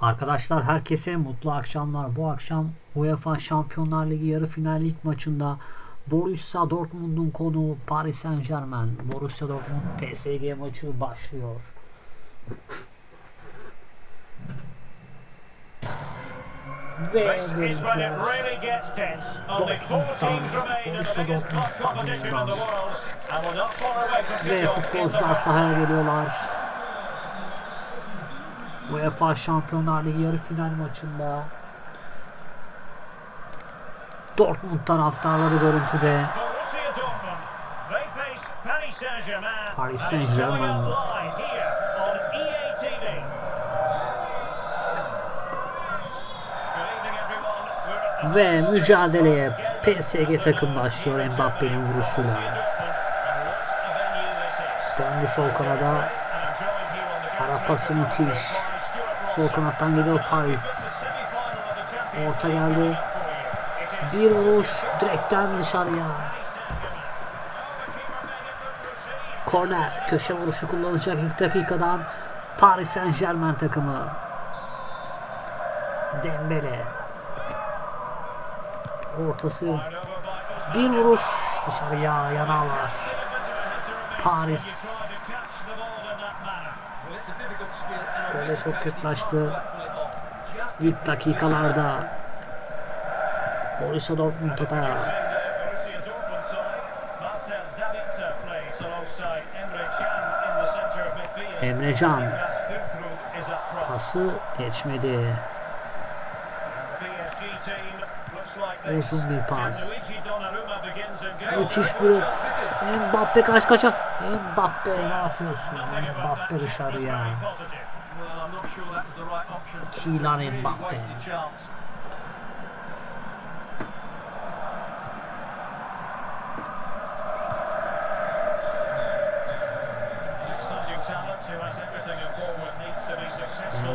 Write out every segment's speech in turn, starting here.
Arkadaşlar herkese mutlu akşamlar. Bu akşam UEFA Şampiyonlar Ligi yarı final ilk maçında Borussia Dortmund'un konuğu Paris Saint Germain. Borussia Dortmund PSG maçı başlıyor. Ve böylelikle futbolcular sahaya geliyorlar. UEFA Şampiyonlar Ligi yarı final maçında Dortmund taraftarları görüntüde. Paris at the Ve mücadeleye PSG takım başlıyor Mbappe'nin vuruşuyla. Döndü sol kanada. Ara pası müthiş. Sol kanattan geliyor Paris. Orta geldi. Bir vuruş direkten dışarıya. Korner köşe vuruşu kullanacak ilk dakikadan Paris Saint Germain takımı. Dembele. Ortası bir vuruş dışarıya yanarlar. Paris böyle çok kötülaştı. İlk dakikalarda Borussia Dortmund atağı. Borussia Dortmund side. Marcel Sabitzer plays alongside Emre Can in the centre of midfield. Emre Can Niklas Füllkrug is up front. pası geçmedi. Uzun bir pas. Müthiş bir Mbappe kaç kaça. Mbappe ne yapıyorsun? Mbappe dışarıya. Kylian Mbappe.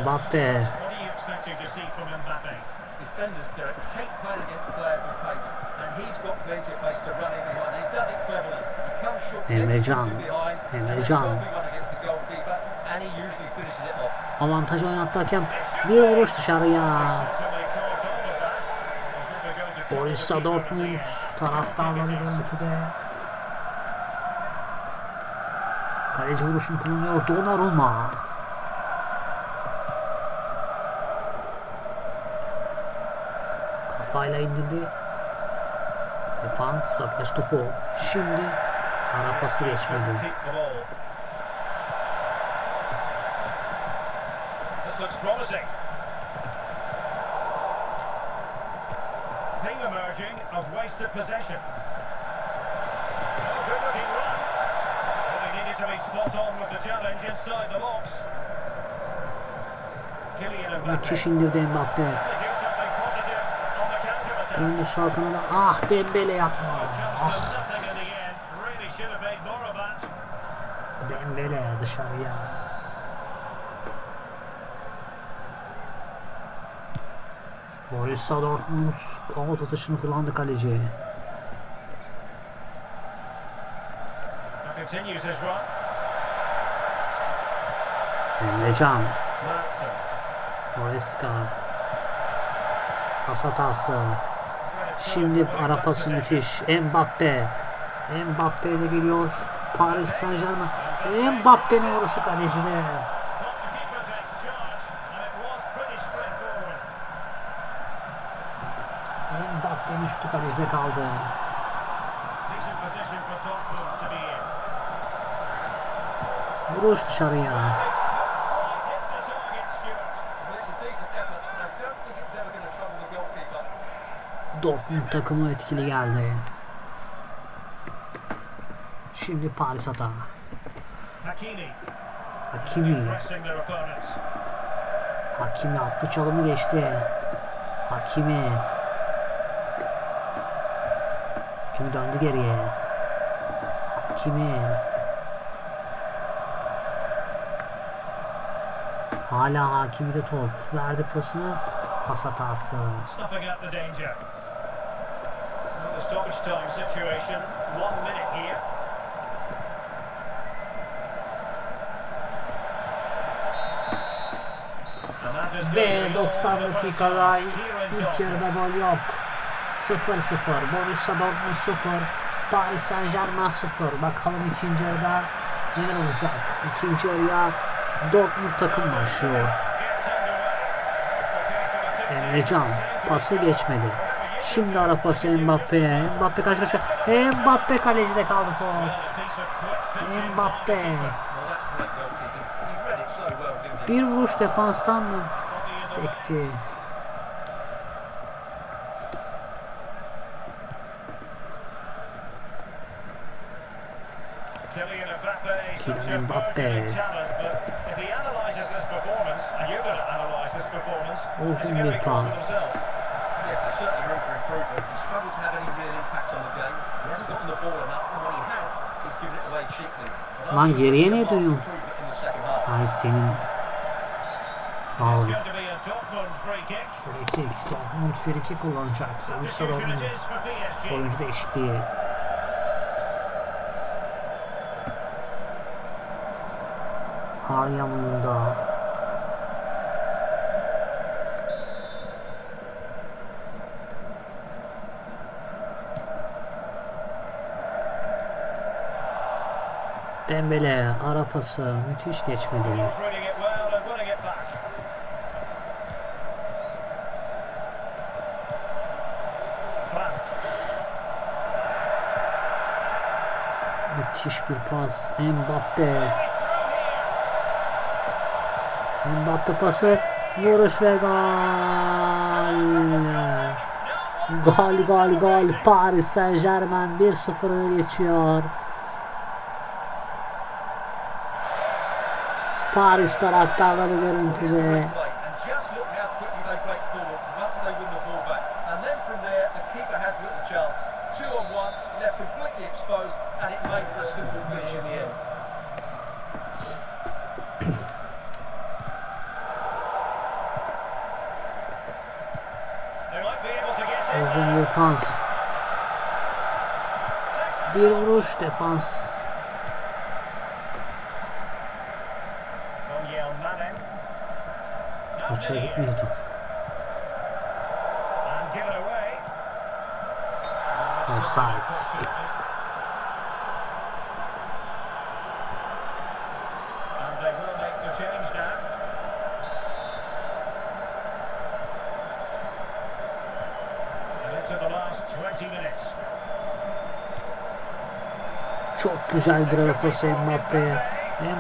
Mbappe. Defenders, Derek, hate playing against players with pace, and he's got plenty of pace to run in comes short, Emre gets Can. into behind, Emre and Can. he's got one against the goalkeeper, and he usually finishes it off. Avantaj oynattı hakem. Bir vuruş dışarıya. Borussia Dortmund taraftarları görüntüde. Kaleci vuruşunu kullanıyor Donnarumma. Kafayla indirdi. Defans uzaklaş topu. Şimdi ara pası geçmedi. Müthiş indirdi Mbappe. Döndü sağ kanada. Ah Dembele yapma. Ah to nothing in the end. Really should have made more of that. Dembele dışarıya. Borussia Dortmund out atışını kullandı kaleci. Emrecan. Moreska. Pas hatası. Şimdi ara pası müthiş. Mbappe. Mbappe ile geliyor. Paris Saint Germain. Mbappe'nin vuruşu straightforward. Mbappe'nin şutu kalecide kaldı. Vuruş dışarıya. Dortmund takımı etkili geldi. Şimdi Paris hata. Hakimi. Hakimi. Hakimi attı çalımı geçti. Hakimi. Hakimi döndü geriye. Hakimi. Hala Hakimi'de top. Verdi pasını. Pas hatası. Snuffing 90 for the first dakikada ilk yarıda gol yok. 0-0. Borussia Dortmund 0. Paris Saint Germain 0. Bakalım ikinci yarıda neler olacak. İkinci yarıya Dortmund takım başlıyor. Emrecan pası geçmedi. Şimdi ara pası Mbappe'ye. Mbappe kaç kaç. Mbappe kalecide kaldı top. Mbappe. Bir vuruş defanstan mı? Sekti. Kylian Mbappe, Uzun bir pas. Lan geriye marked dönüyorsun? Ay senin It's faul. going to be a Dortmund kick. Frikik. Dortmund frikik kullanacak. For PSG. Oyuncu değişikliği. Aryan oyunda. Dembele ara pası müthiş geçmedi. Müthiş bir pas. Mbappe. Mbappe pası. Vuruş ve gol. Gol gol gol. Paris Saint Germain 1-0 öne geçiyor. Paris taraftarları görüntüde. Exposed, and it made for a simple finish in the end. İn. Uzun bir vuruş defans. Maça given away. Offside. And they will make the change now. And into the last 20 minutes. Çok güzel bir ara pası Mbappe'ye.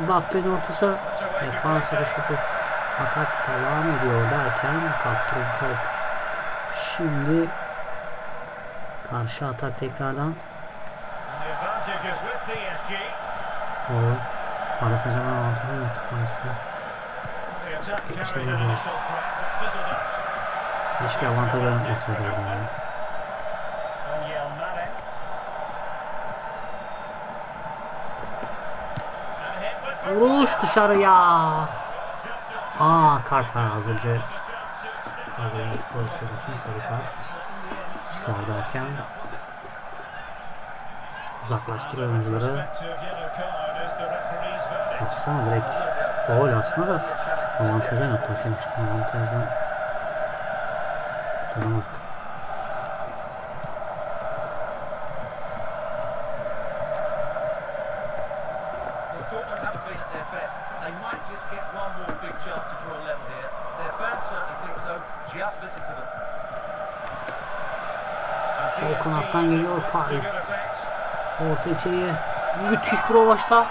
Mbappe'nin ortası. Defans arası Atak devam ediyor derken kaptırın top. Şimdi karşı atak tekrardan. O Paris Saint Germain avantajı yoktu Paris'te. The attack carried Geçelim an Vuruş dışarıya. Aa kart var az önce. Az önce pozisyonu için sarı kart. Çıkardarken uzaklaştırıyor oyuncuları. Baksana direkt faul aslında da avantaja yaptı hakem işte avantajdan duramadık. Sol kanattan geliyor Paris. Orta içeriye müthiş bir ovaçta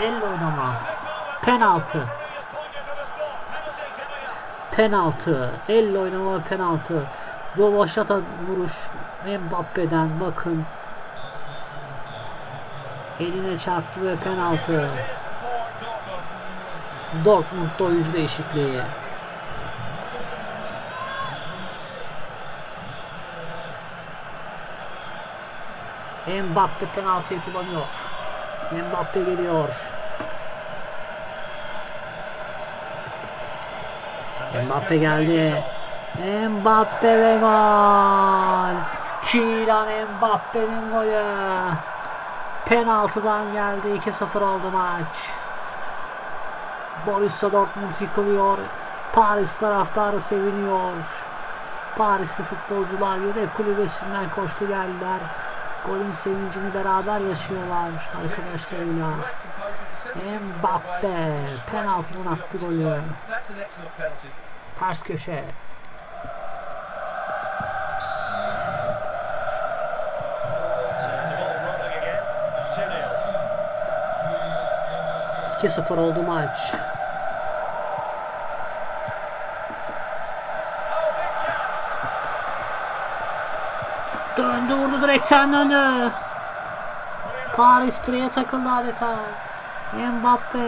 elle oynama. Penaltı. Penaltı. Elle oynama penaltı. Rovaşata vuruş Mbappe'den bakın. Eline çarptı ve penaltı. Dortmund'da oyuncu değişikliği. Mbappe penaltıyı kullanıyor. Mbappe geliyor. Mbappe geldi. Mbappe ve gol. Kylian Mbappe'nin golü. Penaltıdan geldi. 2-0 oldu maç. Borussia Dortmund yıkılıyor. Paris taraftarı seviniyor. Parisli futbolcular yedek kulübesinden koştu geldiler. Golün sevincini beraber yaşıyorlar arkadaşlarıyla. Mbappe penaltıdan attı golü. Ters köşe. 2-0. 2-0 oldu maç. Döndü direkten döndü. Paris direğe takıldı adeta. Mbappe.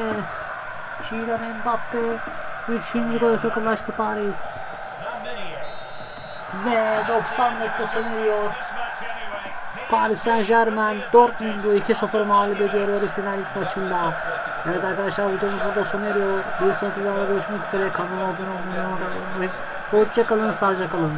Kylian Mbappe. Üçüncü gol çok ulaştı Paris. Ve 90 dakika sona eriyor. Paris Saint Germain Dortmund'u 2-0 mağlup ediyor yarı final ilk maçında. Evet arkadaşlar videomuz burada sona eriyor. Bir sonraki videoda görüşmek üzere. Kanalıma abone olmayı unutmayın. Hoşçakalın, sağlıcakla kalın.